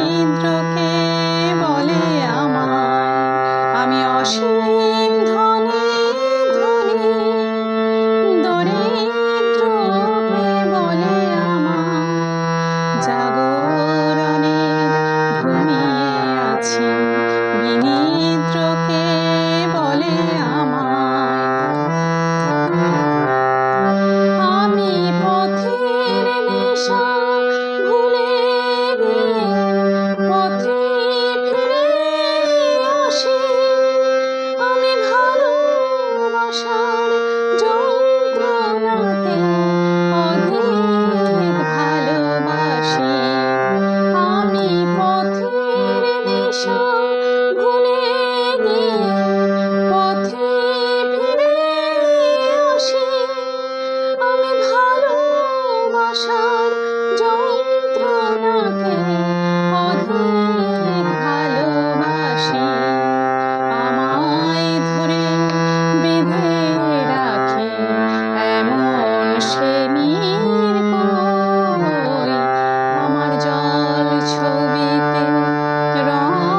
দরিদ্রকে বলে আমার আমি অসীম ধনে, ধনী, দরিদ্রকে বলে আমার জাগরণে ঘুমিয়ে আছি, বিনিদ্রকে বলে আমার weeping, drawn.